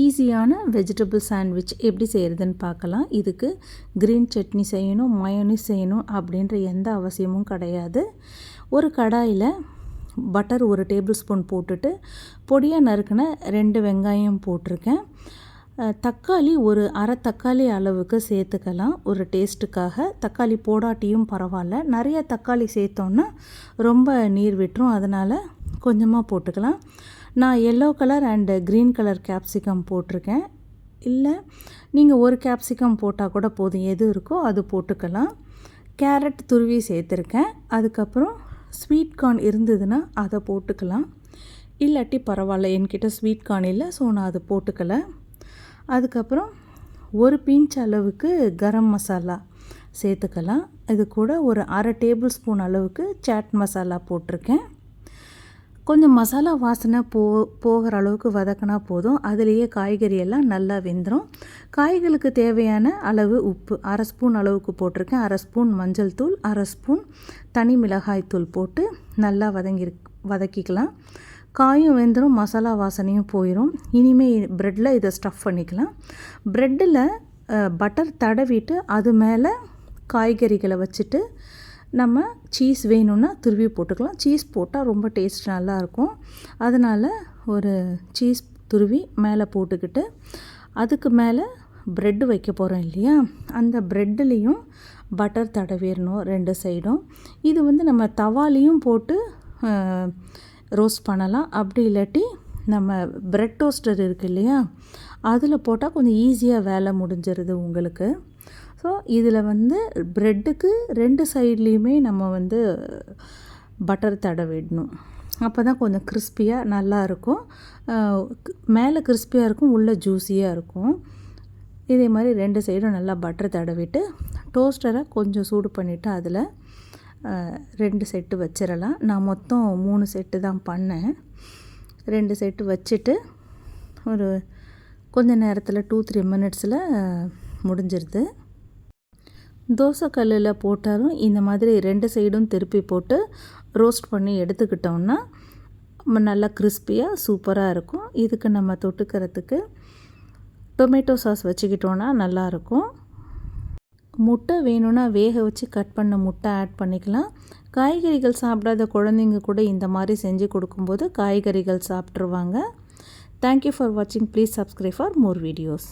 ஈஸியான vegetable sandwich எப்படி செய்கிறதுன்னு பார்க்கலாம். இதுக்கு க்ரீன் சட்னி செய்யணும் மயோனிஸ் செய்யணும் அப்படின்ற எந்த அவசியமும் கிடையாது. ஒரு கடாயில் பட்டர் ஒரு டேபிள் ஸ்பூன் போட்டுட்டு பொடியாக நறுக்கின ரெண்டு வெங்காயம் போட்டிருக்கேன். தக்காளி ஒரு அரை தக்காளி அளவுக்கு சேர்த்துக்கலாம் ஒரு டேஸ்ட்டுக்காக தக்காளி போடாட்டியும் பரவாயில்ல. நிறைய தக்காளி சேர்த்தோன்னா ரொம்ப நீர் விட்டுரும். அதனால் கொஞ்சமாக போட்டுக்கலாம். நான் yellow colour and green colour capsicum போட்டிருக்கேன். இல்லை நீங்கள் ஒரு கேப்சிகம் போட்டால் கூட போதும். எது இருக்கோ அது போட்டுக்கலாம். கேரட் துருவி சேர்த்துருக்கேன். அதுக்கப்புறம் ஸ்வீட் கார்ன் இருந்ததுன்னா அதை போட்டுக்கலாம். இல்லாட்டி பரவாயில்ல என்கிட்ட ஸ்வீட் கார்ன் இல்லை ஸோ நான் அதை போட்டுக்கல. அதுக்கப்புறம் ஒரு பிஞ்ச் அளவுக்கு கரம் மசாலா சேர்த்துக்கலாம். இது கூட ஒரு அரை டேபிள் ஸ்பூன் அளவுக்கு சாட் மசாலா போட்டிருக்கேன். கொஞ்சம் மசாலா வாசனை போ போகிற அளவுக்கு வதக்கினா போதும். அதுலேயே காய்கறி எல்லாம் நல்லா வெந்துடும் காய்களுக்கு தேவையான அளவு உப்பு. அரை ஸ்பூன் அளவுக்கு போட்டிருக்கேன். அரை ஸ்பூன் மஞ்சள் தூள் அரை ஸ்பூன் தனி மிளகாய் தூள் போட்டு நல்லா வதங்கி வதக்கிக்கலாம். காயும் வெந்துடும் மசாலா வாசனையும் போயிடும் இனிமேல் ப்ரெட்டில் இதை ஸ்டஃப் பண்ணிக்கலாம். ப்ரெட்டில் பட்டர் தடவிட்டு அது மேலே காய்கறிகளை வச்சுட்டு நம்ம சீஸ் வேணும்னா துருவி போட்டுக்கலாம். சீஸ் போட்டால் ரொம்ப டேஸ்ட் நல்லாயிருக்கும் அதனால் ஒரு சீஸ் துருவி மேலே போட்டுக்கிட்டு அதுக்கு மேலே ப்ரெட்டு வைக்க போகிறோம் இல்லையா? அந்த ப்ரெட்டுலேயும் பட்டர் தடவிடணும் ரெண்டு சைடும் இது வந்து நம்ம தவாலையும் போட்டு ரோஸ்ட் பண்ணலாம். அப்படி இல்லாட்டி நம்ம ப்ரெட் டோஸ்டர் இருக்குது இல்லையா? அதில் போட்டால் கொஞ்சம் ஈஸியாக வேலை முடிஞ்சிருது உங்களுக்கு. ஸோ இதில் வந்து ப்ரெட்டுக்கு ரெண்டு சைட்லேயுமே நம்ம வந்து பட்டர் தடவிடணும். அப்போ தான் கொஞ்சம் கிறிஸ்பியாக நல்லா இருக்கும். மேலே கிறிஸ்பியாக இருக்கும் உள்ளே ஜூஸியாக இருக்கும். இதே மாதிரி ரெண்டு சைடும் நல்லா பட்டர் தடவிட்டு டோஸ்டரை கொஞ்சம் சூடு பண்ணிவிட்டு அதில் ரெண்டு செட்டு வச்சிடலாம் நான் மொத்தம் மூணு செட்டு தான் பண்ணேன். ரெண்டு செட்டு வச்சுட்டு ஒரு கொஞ்சம் நேரத்தில் டூ த்ரீ மினிட்ஸில் முடிஞ்சிருது. தோசை கல்லில் போட்டாலும் இந்த மாதிரி ரெண்டு சைடும் திருப்பி போட்டு ரோஸ்ட் பண்ணி எடுத்துக்கிட்டோம்னா நல்லா கிறிஸ்பியாக சூப்பராக இருக்கும். இதுக்கு நம்ம தொட்டுக்கிறதுக்கு டொமேட்டோ சாஸ் வச்சுக்கிட்டோன்னா நல்லாயிருக்கும் முட்டை வேணும்னா வேக வச்சு கட் பண்ண முட்டை ஆட் பண்ணிக்கலாம். காய்கறிகள் சாப்பிடாத குழந்தைங்க கூட இந்த மாதிரி செஞ்சு கொடுக்கும்போது காய்கறிகள் சாப்பிட்ருவாங்க தேங்க்யூ ஃபார் வாட்சிங் please subscribe for more videos